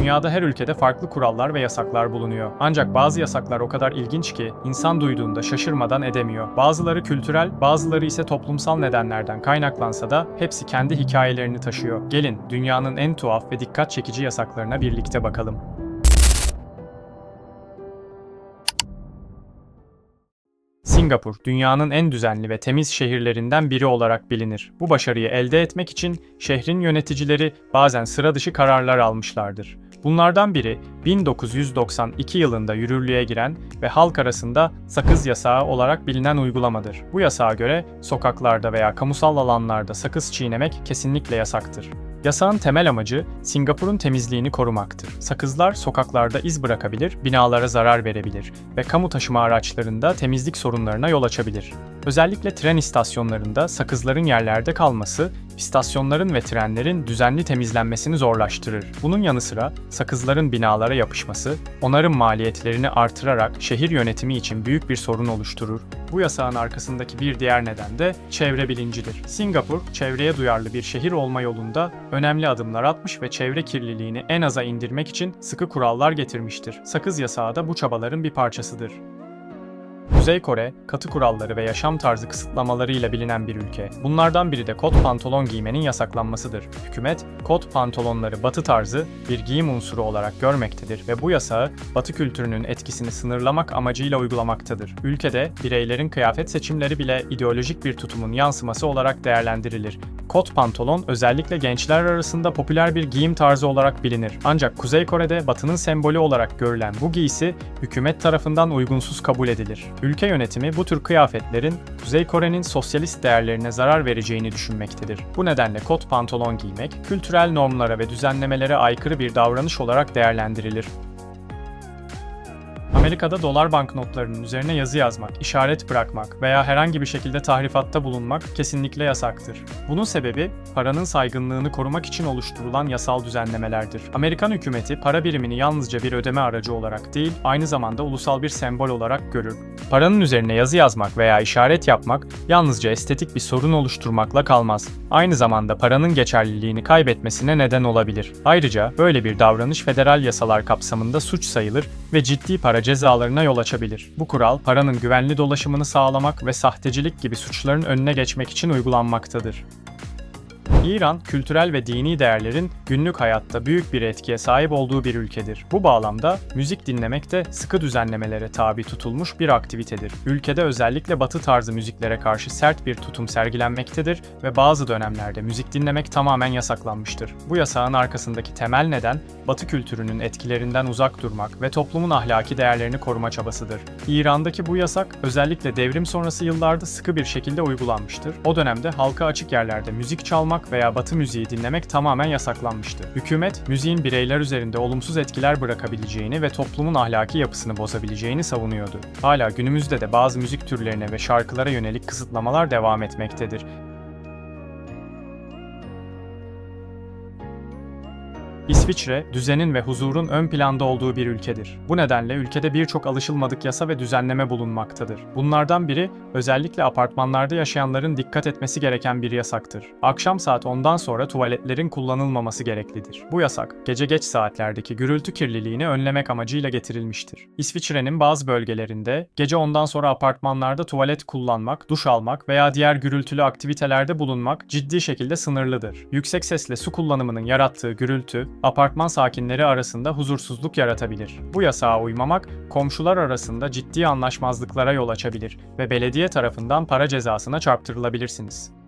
Dünyada her ülkede farklı kurallar ve yasaklar bulunuyor. Ancak bazı yasaklar o kadar ilginç ki insan duyduğunda şaşırmadan edemiyor. Bazıları kültürel, bazıları ise toplumsal nedenlerden kaynaklansa da hepsi kendi hikayelerini taşıyor. Gelin dünyanın en tuhaf ve dikkat çekici yasaklarına birlikte bakalım. Singapur, dünyanın en düzenli ve temiz şehirlerinden biri olarak bilinir. Bu başarıyı elde etmek için şehrin yöneticileri bazen sıra dışı kararlar almışlardır. Bunlardan biri 1992 yılında yürürlüğe giren ve halk arasında sakız yasağı olarak bilinen uygulamadır. Bu yasağa göre sokaklarda veya kamusal alanlarda sakız çiğnemek kesinlikle yasaktır. Yasağın temel amacı Singapur'un temizliğini korumaktır. Sakızlar sokaklarda iz bırakabilir, binalara zarar verebilir ve kamu taşıma araçlarında temizlik sorunlarına yol açabilir. Özellikle tren istasyonlarında sakızların yerlerde kalması, istasyonların ve trenlerin düzenli temizlenmesini zorlaştırır. Bunun yanı sıra sakızların binalara yapışması, onarım maliyetlerini artırarak şehir yönetimi için büyük bir sorun oluşturur. Bu yasağın arkasındaki bir diğer neden de çevre bilincidir. Singapur, çevreye duyarlı bir şehir olma yolunda önemli adımlar atmış ve çevre kirliliğini en aza indirmek için sıkı kurallar getirmiştir. Sakız yasağı da bu çabaların bir parçasıdır. Kuzey Kore, katı kuralları ve yaşam tarzı kısıtlamalarıyla bilinen bir ülke. Bunlardan biri de kot pantolon giymenin yasaklanmasıdır. Hükümet, kot pantolonları batı tarzı bir giyim unsuru olarak görmektedir ve bu yasağı batı kültürünün etkisini sınırlamak amacıyla uygulamaktadır. Ülkede bireylerin kıyafet seçimleri bile ideolojik bir tutumun yansıması olarak değerlendirilir. Kot pantolon özellikle gençler arasında popüler bir giyim tarzı olarak bilinir. Ancak Kuzey Kore'de batının sembolü olarak görülen bu giysi hükümet tarafından uygunsuz kabul edilir. Ülke yönetimi bu tür kıyafetlerin Kuzey Kore'nin sosyalist değerlerine zarar vereceğini düşünmektedir. Bu nedenle kot pantolon giymek kültürel normlara ve düzenlemelere aykırı bir davranış olarak değerlendirilir. Amerika'da dolar banknotlarının üzerine yazı yazmak, işaret bırakmak veya herhangi bir şekilde tahrifatta bulunmak kesinlikle yasaktır. Bunun sebebi paranın saygınlığını korumak için oluşturulan yasal düzenlemelerdir. Amerikan hükümeti para birimini yalnızca bir ödeme aracı olarak değil, aynı zamanda ulusal bir sembol olarak görür. Paranın üzerine yazı yazmak veya işaret yapmak yalnızca estetik bir sorun oluşturmakla kalmaz. Aynı zamanda paranın geçerliliğini kaybetmesine neden olabilir. Ayrıca böyle bir davranış federal yasalar kapsamında suç sayılır ve ciddi para cezalarına yol açabilir. Bu kural paranın güvenli dolaşımını sağlamak ve sahtecilik gibi suçların önüne geçmek için uygulanmaktadır. İran, kültürel ve dini değerlerin günlük hayatta büyük bir etkiye sahip olduğu bir ülkedir. Bu bağlamda müzik dinlemek de sıkı düzenlemelere tabi tutulmuş bir aktivitedir. Ülkede özellikle batı tarzı müziklere karşı sert bir tutum sergilenmektedir ve bazı dönemlerde müzik dinlemek tamamen yasaklanmıştır. Bu yasağın arkasındaki temel neden batı kültürünün etkilerinden uzak durmak ve toplumun ahlaki değerlerini koruma çabasıdır. İran'daki bu yasak özellikle devrim sonrası yıllarda sıkı bir şekilde uygulanmıştır. O dönemde halka açık yerlerde müzik çalmak veya batı müziği dinlemek tamamen yasaklanmıştı. Hükümet, müziğin bireyler üzerinde olumsuz etkiler bırakabileceğini ve toplumun ahlaki yapısını bozabileceğini savunuyordu. Hala günümüzde de bazı müzik türlerine ve şarkılara yönelik kısıtlamalar devam etmektedir. İsviçre, düzenin ve huzurun ön planda olduğu bir ülkedir. Bu nedenle ülkede birçok alışılmadık yasa ve düzenleme bulunmaktadır. Bunlardan biri, özellikle apartmanlarda yaşayanların dikkat etmesi gereken bir yasaktır. Akşam saat 10'dan sonra tuvaletlerin kullanılmaması gereklidir. Bu yasak, gece geç saatlerdeki gürültü kirliliğini önlemek amacıyla getirilmiştir. İsviçre'nin bazı bölgelerinde, gece 10'dan sonra apartmanlarda tuvalet kullanmak, duş almak veya diğer gürültülü aktivitelerde bulunmak ciddi şekilde sınırlıdır. Yüksek sesle su kullanımının yarattığı gürültü, apartman sakinleri arasında huzursuzluk yaratabilir. Bu yasağa uymamak, komşular arasında ciddi anlaşmazlıklara yol açabilir ve belediye tarafından para cezasına çarptırılabilirsiniz.